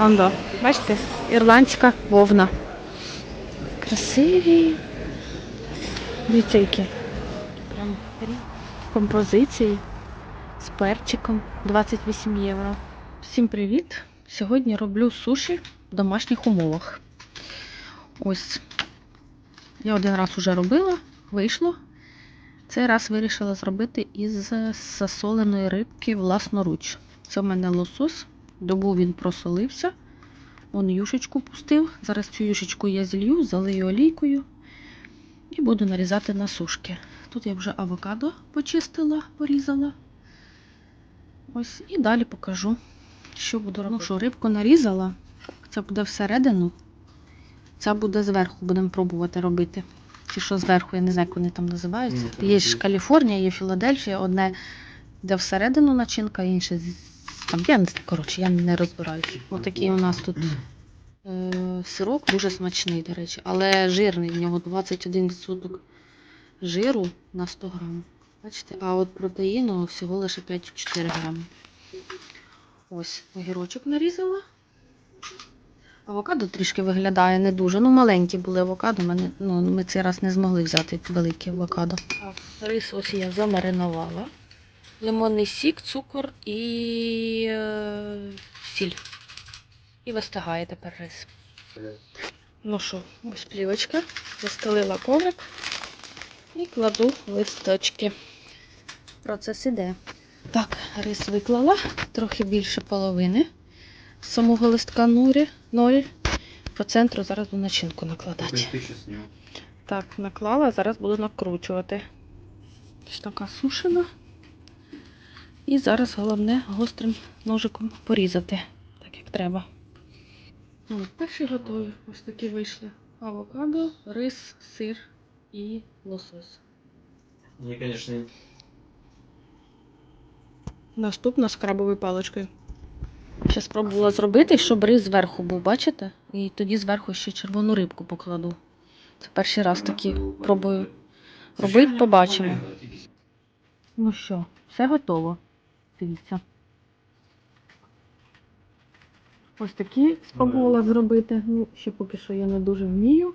Ондо. Бачите? Ірландська вовна. Красиві. Дивіться, які. Прям композиції з перчиком 28 євро. Всім привіт! Сьогодні роблю суші в домашніх умовах. Ось я один раз уже робила, вийшло. Цей раз вирішила зробити із засоленої рибки власноруч. Це в мене лосось. Добу він просолився. Он юшечку пустив. Зараз цю юшечку я зілью, залию олійкою і буду нарізати на сушки. Тут я вже авокадо почистила, порізала. Ось і далі покажу, що буду робити. Ну що, рибку нарізала. Це буде всередину. Це буде зверху, будемо пробувати робити. Чи що зверху, я не знаю, як вони там називаються. Є ж Каліфорнія, є Філадельфія, одне де всередину начинка, інше з- там. Я коротше, я не розбираюся. Отакий у нас тут е, сирок, дуже смачний, до речі, але жирний. В нього 21% жиру на 100 грам. Бачите? А от протеїну всього лише 5,4 грами. Ось огірочок нарізала. Авокадо трішки виглядає не дуже. Ну, маленькі були авокадо. Мене, ну, ми цей раз не змогли взяти великі авокадо. Рис ось я замаринувала. Лимонний сік, цукор і е, сіль. І вистигає тепер рис. Ну що, ось плівочка. Застелила коврик і кладу листочки. Процес іде. Так, рис виклала, трохи більше половини самого листка нурі, ноль. По центру зараз буду начинку накладати. Так, наклала, зараз буду накручувати. Ось така сушена. І зараз головне гострим ножиком порізати, так як треба. Ну, перші готові. Ось такі вийшли. Авокадо, рис, сир і лосось. Мне, конечно, Наступна з крабовою паличкою. Ще спробувала зробити, щоб рис зверху був, бачите? І тоді зверху ще червону рибку покладу. Це перший раз такі пробую робити, побачимо. Ну що, все готово. Дивіться. Ось такі спробувала зробити. Ну, ще поки що я не дуже вмію.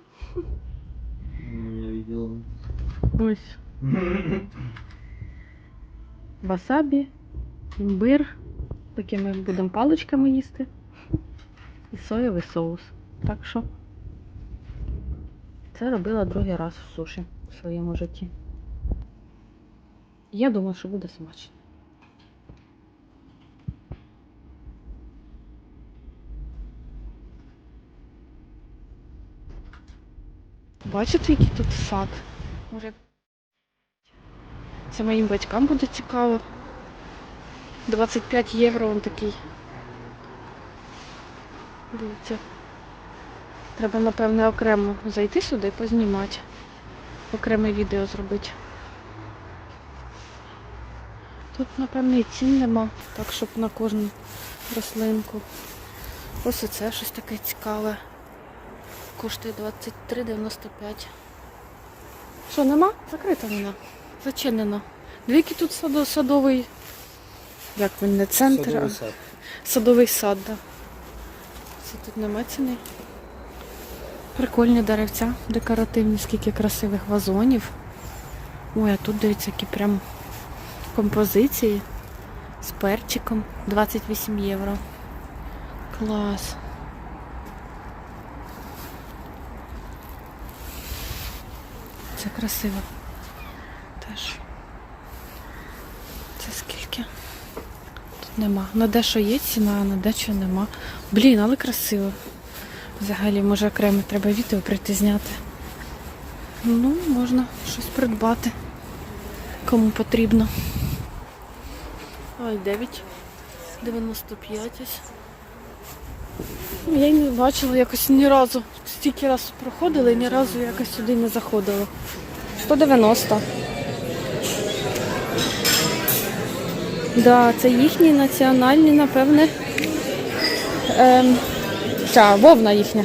Ось васабі, імбир. Такими будемо паличками їсти. І соєвий соус. Так що це робила другий раз в суші в своєму житті. Я думаю, що буде смачно. Бачите, який тут сад? Може, це моїм батькам буде цікаво. 25 євро він такий. Дивіться. Треба, напевне, окремо зайти сюди і познімати. Окреме відео зробити. Тут, напевне, і цін нема, так щоб на кожну рослинку. Ось оце щось таке цікаве. Коштує 23,95. Що, нема? Закрита вона. Зачинено. Двіки тут садо, садовий. Як він не центр, а сад. садовий сад, да. Це тут нема ціни. Прикольні деревця, декоративні, скільки красивих вазонів. Ой, а тут дивіться, які прям композиції з перчиком 28 євро. Клас. Це красиво. Теж. Це скільки? Тут нема. На дещо є ціна, а на дещо нема. Блін, але красиво. Взагалі, може окремо треба відео прийти зняти. Ну, можна щось придбати. Кому потрібно. Ой, 9. 95 ось. Ну, Я й не бачила якось ні разу. Стільки раз проходили, ні разу якось сюди не заходила. 190. Да, це їхні національні, напевне. Ем, ця вовна їхня.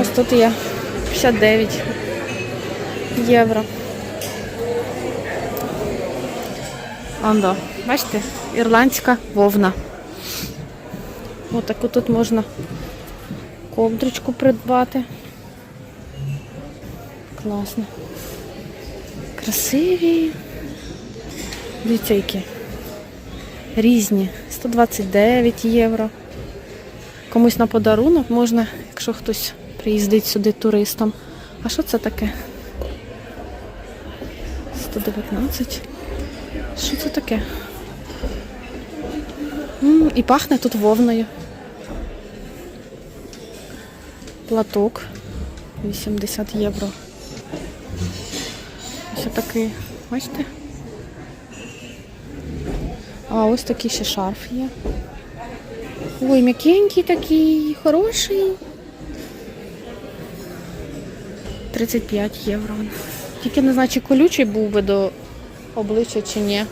Ось тут є 59 євро. Андо, бачите, ірландська вовна. Отаку тут можна ковдрочку придбати. Класно. Красиві. Дивіться, які. Різні. 129 євро. Комусь на подарунок можна, якщо хтось приїздить сюди туристом. А що це таке? 119. Що це таке? М, і пахне тут вовною. Платок 80 євро. Ось такий, бачите? А ось такий ще шарф є. Ой, м'якенький такий, хороший. 35 євро. Тільки не знаю, чи колючий був би до обличчя чи ні.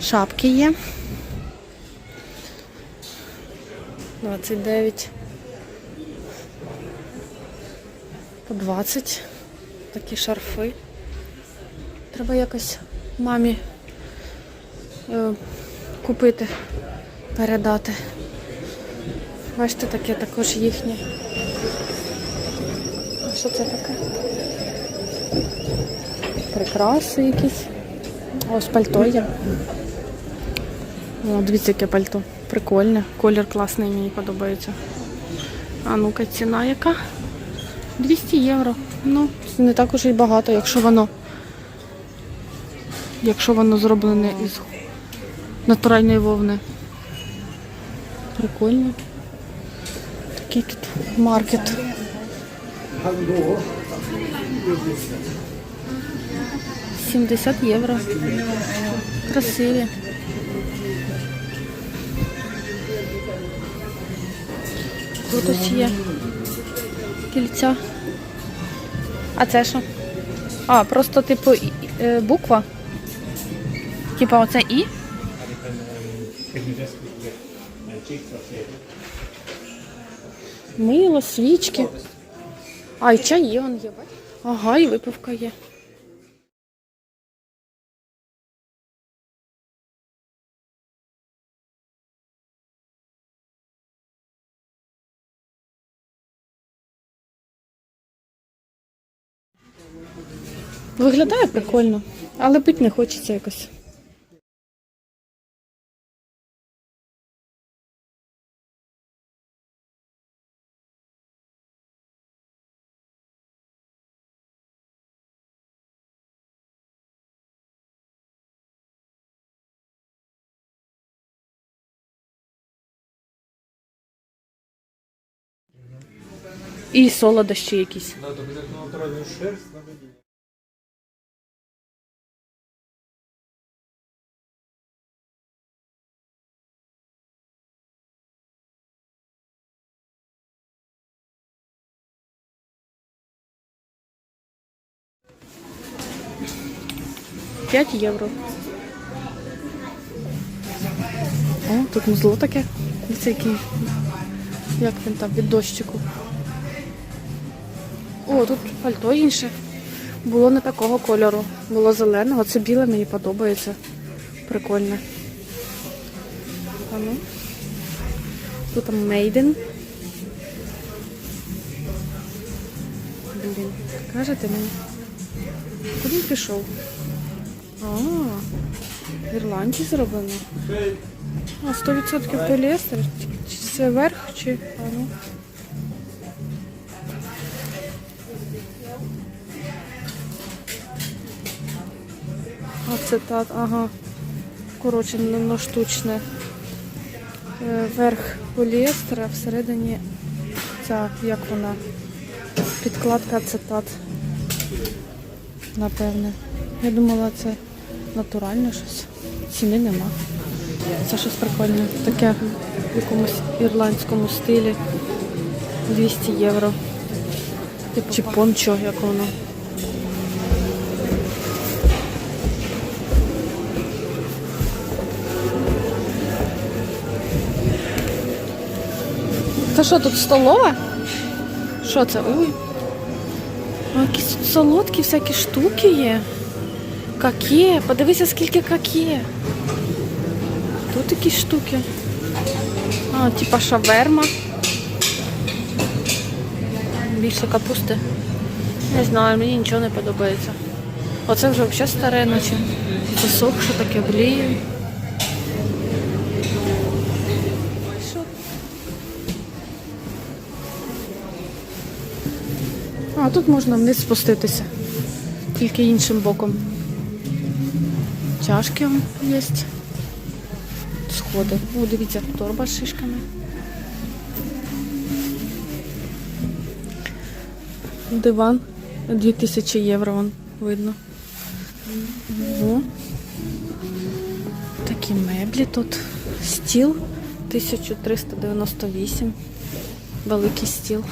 Шапки є. 29. По 20. Такі шарфи. Треба якось мамі е, купити, передати. Бачите, таке також їхнє. А що це таке? Прикраси якісь. Ось пальто є. О, дивіться, яке пальто. Прикольне. Колір класний, мені подобається. А ну-ка, ціна яка? 200 євро. Ну, це не так уж і багато, якщо воно. Якщо воно зроблене із натуральної вовни. Прикольно. Такий тут маркет. Сімдесят євро. Красиві. Тут ось є кільця. А це що? А, просто типу е, буква. Типа оце І? Мило, свічки. А, і чай є, он є? Ага, і випивка є. Виглядає прикольно, але пити не хочеться якось. І солодощі якісь. Надо шерсть на 5 євро. О, тут музло таке. Це який. Як він там, від дощику. О, тут пальто інше. Було не такого кольору. Було зеленого. Це біле мені подобається. Прикольне. Ану. Тут там мейден. Блін, кажете мені? Куди він пішов? А, в Ірландії зроблено. А, 100% поліестер. Чи це верх, чи. А, ну. Ацетат, ага. Коротше, воно штучне. Е, Верх поліестера, всередині ця, як вона, підкладка ацетат. Напевне. Я думала, це натуральне щось. Ціни нема. Це щось прикольне. Таке в якомусь ірландському стилі. 200 євро. Чи пончо, як воно. Це що тут столова? Що це? Ой. А якісь тут солодкі всякі штуки є. Каке? Подивися, скільки каке. Тут якісь штуки. А, типа шаверма. Більше капусти. Не знаю, мені нічого не подобається. Оце вже взагалі старе, наче. Що таке бліє. А, тут можна вниз спуститися. Тільки іншим боком. Чашки є. Сходи. О, дивіться, торба з шишками. Диван 2000 євро вон видно. О. Такі меблі тут. Стіл 1398. Великий стіл.